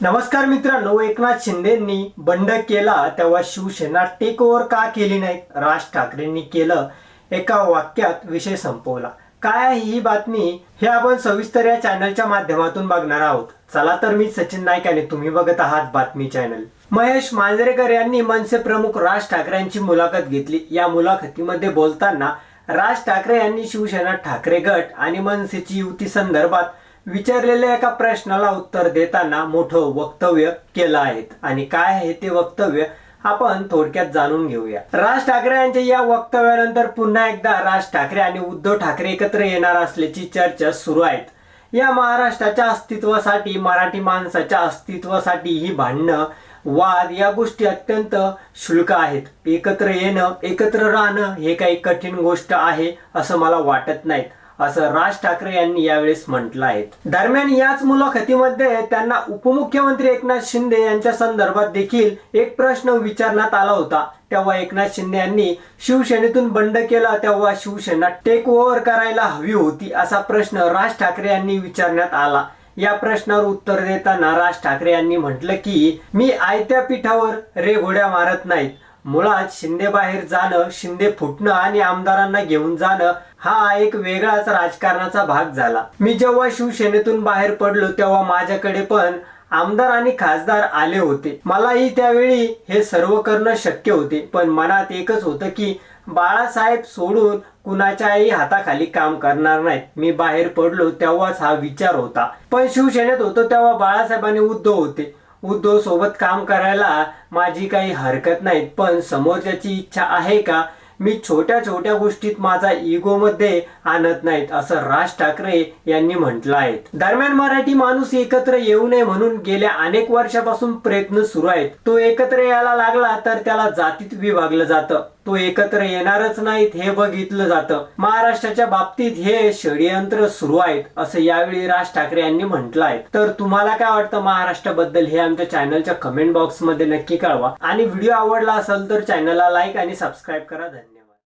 नमस्कार मित्रांनो एकनाथ शिंदेंनी बंड केला तेव्हा शिवसेना टेक ओव्हर का केली नाही? राज ठाकरेंनी केलं एका वाक्यात विषय संपवला. काय आहे ही बातमी? हे आपण सविस्तर या चॅनलच्या माध्यमातून बघणार आहोत. चला तर मी सचिन नाईक आणि तुम्ही बघत आहात बातमी चॅनल महेश मांजरेकर यांनी मनसे प्रमुख राज ठाकरेंची मुलाखत घेतली. या मुलाखतीमध्ये बोलताना राज ठाकरे यांनी शिवसेना ठाकरे गट आणि मनसेची युती संदर्भात विचारलेल्या एका प्रश्नाला उत्तर देताना मोठं वक्तव्य केलं आहे आणि काय आहे ते वक्तव्य आपण थोडक्यात जाणून घेऊया. राज ठाकरे यांच्या या वक्तव्यानंतर पुन्हा एकदा राज ठाकरे आणि उद्धव ठाकरे एकत्र येणार असल्याची चर्चा सुरू आहेत. या महाराष्ट्राच्या अस्तित्वासाठी मराठी माणसाच्या अस्तित्वासाठी ही भांडणं वाद या गोष्टी अत्यंत शुल्क आहेत. एकत्र येणं एकत्र राहणं हे काही कठीण गोष्ट आहे असं मला वाटत नाहीत. असं राज ठाकरे यांनी यावेळेस म्हटलं आहे. दरम्यान याच मुलाखतीमध्ये त्यांना उपमुख्यमंत्री एकनाथ शिंदे यांच्या संदर्भात देखील एक प्रश्न विचारण्यात आला होता. तेव्हा एकनाथ शिंदे यांनी शिवसेनेतून बंड केला तेव्हा शिवसेना टेक ओव्हर करायला हवी होती असा प्रश्न राज ठाकरे यांनी विचारण्यात आला. या प्रश्नावर उत्तर देताना राज ठाकरे यांनी म्हटलं की मी आयत्या पीठावर रेघोड्या मारत नाहीत. मुळात शिंदे बाहेर जाणं शिंदे फुटणं आणि आमदारांना घेऊन जाणं हा एक वेगळाच राजकारणाचा भाग झाला. मी जेव्हा शिवसेनेतून बाहेर पडलो तेव्हा माझ्याकडे पण आमदार आणि खासदार आले होते. मलाही त्यावेळी हे सर्व करणं शक्य होते पण मनात एकच होतं की बाळासाहेब सोडून कुणाच्याही हाताखाली काम करणार नाहीत. मी बाहेर पडलो तेव्हाच हा विचार होता. पण शिवसेनेत होतो तेव्हा बाळासाहेबांनी उद्धव होते. उद्धव सोबत काम करायला माझी काही हरकत नाही पण समोरच्याची इच्छा आहे का? मी छोट्या छोट्या गोष्टीत माझा इगो मध्ये आणत नाहीत असं राज ठाकरे यांनी म्हटलं आहे दरम्यान मराठी माणूस एकत्र येऊ नये म्हणून गेल्या अनेक वर्षापासून प्रयत्न सुरू आहेत. तो एकत्र यायला लागला तर त्याला जातीत विभागलं जातं. तो एकत्र येणारच नाहीत हे बघितलं जातं. महाराष्ट्राच्या बाबतीत हे षडयंत्र सुरू आहेत असं यावेळी राज ठाकरे यांनी म्हटलं आहे तर तुम्हाला काय वाटतं महाराष्ट्राबद्दल हे आमच्या चॅनलच्या कमेंट बॉक्समध्ये नक्की कळवा. आणि व्हिडिओ आवडला असेल तर चॅनलला लाईक आणि सबस्क्राईब करा. धन्यवाद.